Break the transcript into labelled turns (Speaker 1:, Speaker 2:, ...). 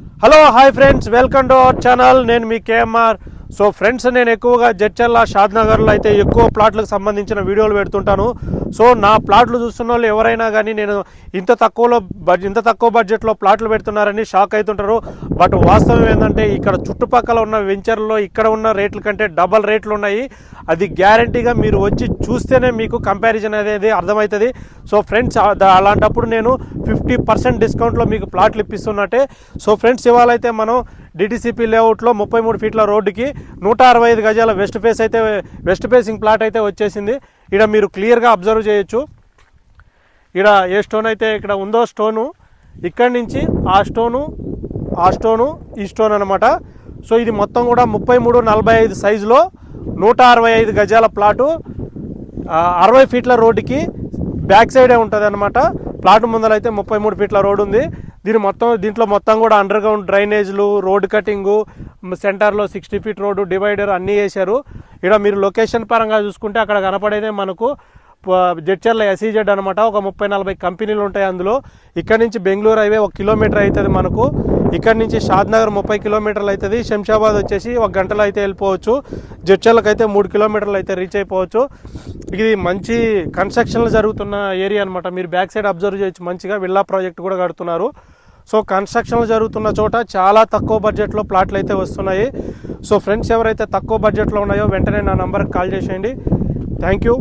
Speaker 1: Hello hi friends welcome to our channel నేను మీ KMR. So friends నేను ఎక్కువగా జడ్చర్ల షాద్ నగర్లో అయితే ఎక్కువ ప్లాట్లకు సంబంధించిన వీడియోలు పెడుతుంటాను. సో నా ప్లాట్లు చూస్తున్న వాళ్ళు ఎవరైనా కానీ నేను ఇంత తక్కువలో బడ్జెట్ ఇంత తక్కువ బడ్జెట్లో ప్లాట్లు పెడుతున్నారని షాక్ అవుతుంటారు. బట్ వాస్తవం ఏంటంటే ఇక్కడ చుట్టుపక్కల ఉన్న వెంచర్లో ఇక్కడ ఉన్న రేట్ల కంటే డబల్ రేట్లు ఉన్నాయి. అది గ్యారంటీగా మీరు వచ్చి చూస్తేనే మీకు కంపారిజన్ అనేది అర్థమవుతుంది. సో ఫ్రెండ్స్ అలాంటప్పుడు నేను ఫిఫ్టీ పర్సెంట్ డిస్కౌంట్లో మీకు ప్లాట్లు ఇప్పిస్తున్నట్టే. సో ఫ్రెండ్స్ ఇవాళ అయితే మనం డిటీసీపీ లేఅవుట్లో ముప్పై మూడు ఫీట్ల రోడ్డుకి నూట అరవై ఐదు గజాల వెస్ట్ ఫేస్ అయితే వెస్ట్ ఫేసింగ్ ప్లాట్ అయితే వచ్చేసింది. ఇక్కడ మీరు క్లియర్గా అబ్జర్వ్ చేయొచ్చు. ఇక్కడ ఏ స్టోన్ అయితే ఇక్కడ ఉందో స్టోను ఇక్కడి నుంచి ఆ స్టోను ఆ స్టోను ఈ స్టోన్ అనమాట సో ఇది మొత్తం కూడా ముప్పై మూడు నలభై ఐదు సైజులో నూట అరవై ఐదు గజాల ప్లాటు. అరవై ఫీట్ల రోడ్డుకి బ్యాక్ సైడే ఉంటుంది అనమాట ప్లాట్ ముందరైతే ముప్పై మూడు ఫీట్ల రోడ్ ఉంది. దీని మొత్తం దీంట్లో మొత్తం కూడా అండర్ గ్రౌండ్ డ్రైనేజ్లు రోడ్ కటింగు సెంటర్లో సిక్స్టీ ఫీట్ రోడ్డు డివైడర్ అన్నీ వేశారు. ఇక్కడ మీరు లొకేషన్ పరంగా చూసుకుంటే అక్కడ కనపడేదే మనకు జడ్చర్ల ఎస్ఈజెడ్ అనమాట. ఒక ముప్పై నలభై కంపెనీలు ఉంటాయి అందులో. ఇక్కడ నుంచి బెంగళూరు హైవే ఒక కిలోమీటర్ అవుతుంది మనకు. ఇక్కడ నుంచి షాద్నగర్ ముప్పై కిలోమీటర్లు అవుతుంది. శంషాబాద్ వచ్చేసి ఒక గంటలో అయితే వెళ్ళిపోవచ్చు. జడ్చర్లకు అయితే మూడు కిలోమీటర్లు అయితే రీచ్ అయిపోవచ్చు. ఇది మంచి కన్స్ట్రక్షన్లు జరుగుతున్న ఏరియా అనమాట మీరు బ్యాక్ సైడ్ అబ్జర్వ్ చేయొచ్చు. మంచిగా విల్లా ప్రాజెక్ట్ కూడా కడుతున్నారు. సో కన్స్ట్రక్షన్లు జరుగుతున్న చోట చాలా తక్కువ బడ్జెట్లో ప్లాట్లు అయితే వస్తున్నాయి. సో ఫ్రెండ్స్ ఎవరైతే తక్కువ బడ్జెట్లో ఉన్నాయో వెంటనే నా నంబర్కి కాల్ చేసేయండి. Thank you